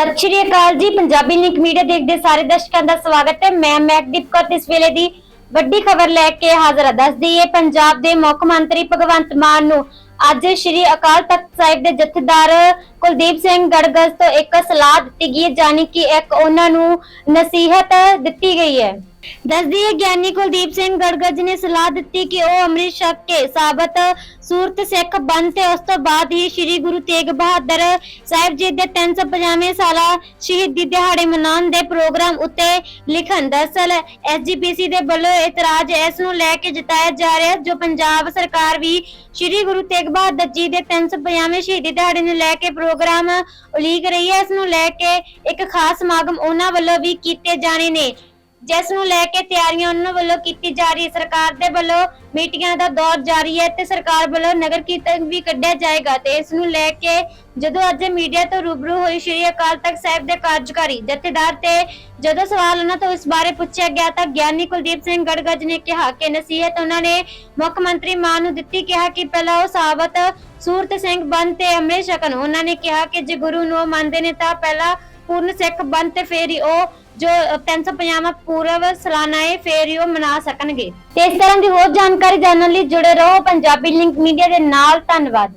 ਸਤਿ ਸ਼੍ਰੀ ਅਕਾਲ ਜੀ, Punjabi link media ਦੇਖਦੇ ਸਾਰੇ ਦਰਸ਼ਕਾਂ ਦਾ ਸਵਾਗਤ ਹੈ। ਮੈਂ ਮੈਕਦੀਪ ਕੌਰ ਇਸ ਵੇਲੇ ਦੀ ਵੱਡੀ ਖਬਰ ਲੈ ਕੇ ਹਾਜ਼ਰ ਹਾਂ। ਦੱਸ ਦਈਏ ਪੰਜਾਬ ਦੇ ਮੁੱਖ ਮੰਤਰੀ ਭਗਵੰਤ ਮਾਨ ਨੂੰ ਅੱਜ ਸ਼੍ਰੀ ਅਕਾਲ ਤਖਤ ਸਾਹਿਬ ਦੇ ਜਥੇਦਾਰ ਕੁਲਦੀਪ ਸਿੰਘ ਗੜਗੜ ਤੋਂ ਇੱਕ ਸਲਾਹ ਦਿੱਤੀ ਗਈ ਹੈ ਜਾਨੀ ਕਿ ਇੱਕ ਉਹਨਾਂ ਨੂੰ ਨਸੀਹਤ ਦਿੱਤੀ ਗਈ ਹੈ। ਦੱਸਦੀ ਦਈਏ ਗਿਆਨੀ ਕੁਲਦੀਪ ਸਿੰਘ ਗੜਗੜ ਨੇ ਸਲਾਹ ਦਿੱਤੀ ਕਿ ਉਹ ਅੰਮ੍ਰਿਤ ਛਕ ਕੇ ਸਾਬਤ ਸੂਰਤ ਸਿੱਖ ਬਣ ਤੇ ਉਸ ਤੋਂ ਬਾਅਦ ਹੀ ਸ੍ਰੀ ਗੁਰੂ ਤੇਗ ਬਹਾਦਰ ਸਾਹਿਬ ਜੀ ਦੇ 350ਵੇਂ ਸਾਲਾ ਸ਼ਹੀਦੀ ਦਿਹਾੜੇ ਮਨਾਉਣ ਦੇ ਪ੍ਰੋਗਰਾਮ ਉੱਤੇ ਲਿਖਣ ਦਰਅਸਲ ਐਸਜੀਪੀਸੀ ਦੇ ਵੱਲੋਂ ਇਤਰਾਜ਼ ਇਸ ਨੂੰ ਲੈ ਕੇ ਜਤਾਇਆ ਜਾ ਰਿਹਾ ਜੋ ਪੰਜਾਬ ਸਰਕਾਰ ਵੀ ਸ੍ਰੀ ਗੁਰੂ ਤੇਗ ਬਹਾਦਰ ਜੀ ਦੇ 350ਵੇਂ ਸ਼ਹੀਦੀ ਦਿਹਾੜੇ ਨੂੰ ਲੈ ਕੇ ਪ੍ਰੋਗਰਾਮ ਉਲੀਕ ਰਹੀ ਹੈ। ਇਸ ਨੂੰ ਲੈ ਕੇ ਇੱਕ ਖਾਸ ਸਮਾਗਮ ਉਹਨਾਂ ਵੱਲੋਂ ਵੀ ਕੀਤੇ ਜਾਣੇ ਨੇ। ਜਿਸ ਨੂੰ ਲੈ ਕੇ ਤਿਆਰੀਆਂ ਉਹਨਾਂ ਵੱਲੋਂ ਕੀਤੀ ਜਾ ਰਹੀ ਹੈ। ਸਰਕਾਰ ਦੇ ਵੱਲੋਂ ਮੀਟਿੰਗਾਂ ਦਾ ਦੌਰ ਜਾਰੀ ਹੈ ਤੇ ਸਰਕਾਰ ਵੱਲੋਂ ਨਗਰ ਕੀਰਤਨ ਵੀ ਕੱਢਿਆ ਜਾਏਗਾ ਤੇ ਇਸ ਨੂੰ ਲੈ ਕੇ ਜਦੋਂ ਅੱਜ ਮੀਡੀਆ ਤੋਂ ਰੂਬਰੂ ਹੋਈ ਸ਼੍ਰੀ ਅਕਾਲ ਤਖਤ ਸਾਹਿਬ ਦੇ ਕਾਰਜਕਾਰੀ ਜਥੇਦਾਰ ਤੇ ਜਦੋਂ ਸਵਾਲ ਉਹਨਾਂ ਤੋਂ ਇਸ ਬਾਰੇ ਪੁੱਛਿਆ ਗਿਆ ਤਾਂ ਗਿਆਨੀ ਕੁਲਦੀਪ ਸਿੰਘ ਗੜਗੜ ਨੇ ਕਿਹਾ ਕਿ ਨਸੀਹਤ ਉਹਨਾਂ ਨੇ ਮੁੱਖ ਮੰਤਰੀ ਮਾਨ ਨੂੰ ਦਿੱਤੀ, ਕਿਹਾ ਕਿ ਪਹਿਲਾਂ ਉਹ ਸਾਬਤ ਸੂਰਤ ਸਿੰਘ ਬਣ ਤੇ ਅੰਮ੍ਰਿਤ ਛਕਣ। ਉਹਨਾਂ ਨੇ ਕਿਹਾ ਕਿ ਜੇ ਗੁਰੂ ਨੂੰ ਉਹ ਮੰਨਦੇ ਨੇ ਤਾਂ ਪਹਿਲਾਂ ਪੂਰਨ ਸਿੱਖ ਬਣ ਤੇ ਫੇਰ ਹੀ ਉਹ ਜੋ 350ਵਾਂ ਪੂਰਵ ਸਾਲਾਨਾ ਹੈ ਫੇਰ ਹੀ ਉਹ ਮਨਾ ਸਕਣਗੇ। ਤੇ ਇਸ ਤਰ੍ਹਾਂ ਦੀ ਹੋਰ ਜਾਣਕਾਰੀ ਜਾਣਨ ਲਈ ਜੁੜੇ ਰਹੋ ਪੰਜਾਬੀ ਲਿੰਕ ਮੀਡੀਆ ਦੇ ਨਾਲ। ਧੰਨਵਾਦ।